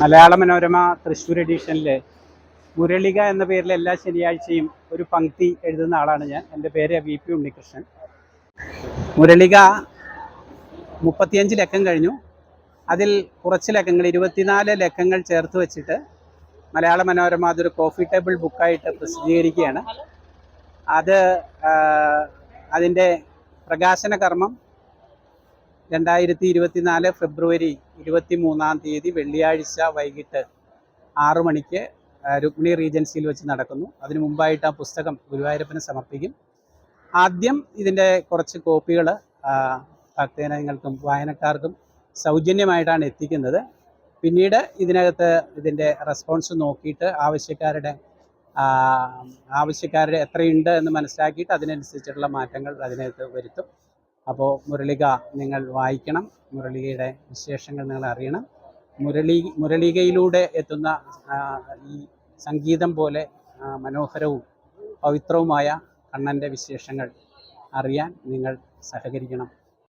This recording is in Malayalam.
മലയാള മനോരമ തൃശ്ശൂർ എഡിഷനിലെ മുരളിക എന്ന പേരിൽ എല്ലാ ശനിയാഴ്ചയും ഒരു പങ്ക്തി എഴുതുന്ന ആളാണ് ഞാൻ. എന്റെ പേര് വി പി ഉണ്ണികൃഷ്ണൻ. മുരളിക മുപ്പത്തിയഞ്ച് ലക്കം കഴിഞ്ഞു. അതിൽ കുറച്ച് ലക്കങ്ങൾ ഇരുപത്തിനാല് ലക്കങ്ങൾ ചേർത്ത് വെച്ചിട്ട് മലയാള മനോരമ അതൊരു കോഫി ടേബിൾ ബുക്കായിട്ട് പ്രസിദ്ധീകരിക്കുകയാണ്. അത് അതിന്റെ പ്രകാശന കർമ്മം രണ്ടായിരത്തി ഇരുപത്തിനാല് ഫെബ്രുവരി ഇരുപത്തി മൂന്നാം തീയതി വെള്ളിയാഴ്ച വൈകിട്ട് ആറു മണിക്ക് രുക്മിണി റീജൻസിയിൽ വെച്ച് നടക്കുന്നു. അതിനു മുമ്പായിട്ട് ആ പുസ്തകം ഗുരുവായൂരപ്പന് സമർപ്പിക്കും. ആദ്യം ഇതിന്റെ കുറച്ച് കോപ്പികൾ ഭക്തജനങ്ങൾക്കും വായനക്കാർക്കും സൗജന്യമായിട്ടാണ് എത്തിക്കുന്നത്. പിന്നീട് ഇതിനകത്ത് ഇതിന്റെ റെസ്പോൺസ് നോക്കിയിട്ട് ആവശ്യക്കാരുടെ ആവശ്യക്കാരുടെ എത്രയുണ്ട് എന്ന് മനസ്സിലാക്കിയിട്ട് അതിനനുസരിച്ചിട്ടുള്ള മാറ്റങ്ങൾ അതിനകത്ത് വരുത്തും. അപ്പോൾ മുരളിക നിങ്ങൾ വായിക്കണം. മുരളികയുടെ വിശേഷങ്ങൾ നിങ്ങൾ അറിയണം. മുരളി മുരളികയിലൂടെ എത്തുന്ന ഈ സംഗീതം പോലെ മനോഹരവും പവിത്രവുമായ കണ്ണന്റെ വിശേഷങ്ങൾ അറിയാൻ നിങ്ങൾ സഹകരിക്കണം.